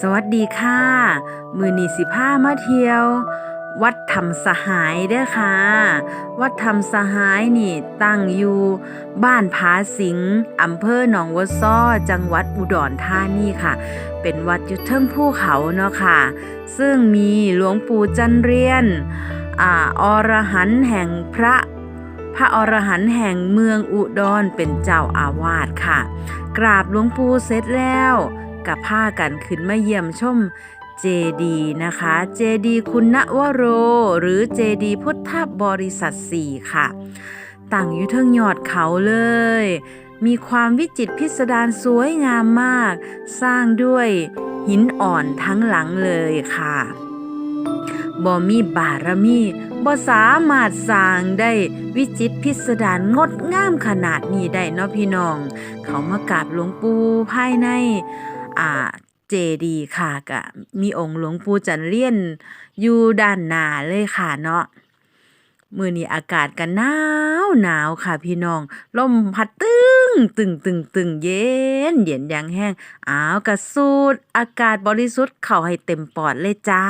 สวัสดีค่ะ มือนีสิผ้ามาเที่ยว วัดธรรมสหายเด้อค่ะ วัดธรรมสหายนี่ตั้งอยู่ บ้านผาสิงอำเภอหนองวัวซ้อจังหวัดอุดรธานีค่ะ เป็นวัดอยู่เทิงภูเขาเนาะค่ะ ซึ่งมีหลวงปู่จันเรียนออรหันต์แห่งพระพระอรหันต์แห่งเมืองอุดรเป็นเจ้าอาวาสค่ะ กราบหลวงปู่เสร็จแล้ว กับผ้ากันขึ้นมาเยี่ยมชมเจดีนะคะ เจดีคุณณวโร หรือเจดีพุทธบริษัทสี่ค่ะตั้งอยู่เทิงยอดเขาเลย มีความวิจิตรพิสดารสวยงามมาก สร้างด้วยหินอ่อนทั้งหลังเลยค่ะบ่มีบารมีบ่สามารถสร้างได้วิจิตรพิสดารงดงามขนาดนี้ได้เนาะพี่น้อง เขามากราบหลวงปู่ภายใน อ่าเจดีค่ะกะมีองค์หลวงปู่จันเลียนอยู่ด้านหน้าเลยค่ะเนาะมื้อนี้อากาศก็หนาวหนาวค่ะพี่น้อง ลมพัดตึงตึงตึงตึงเย็น เย็นอย่างแห้งอ้าวกะสูดอากาศบริสุทธิ์เข้าให้เต็มปอดเลยจ้า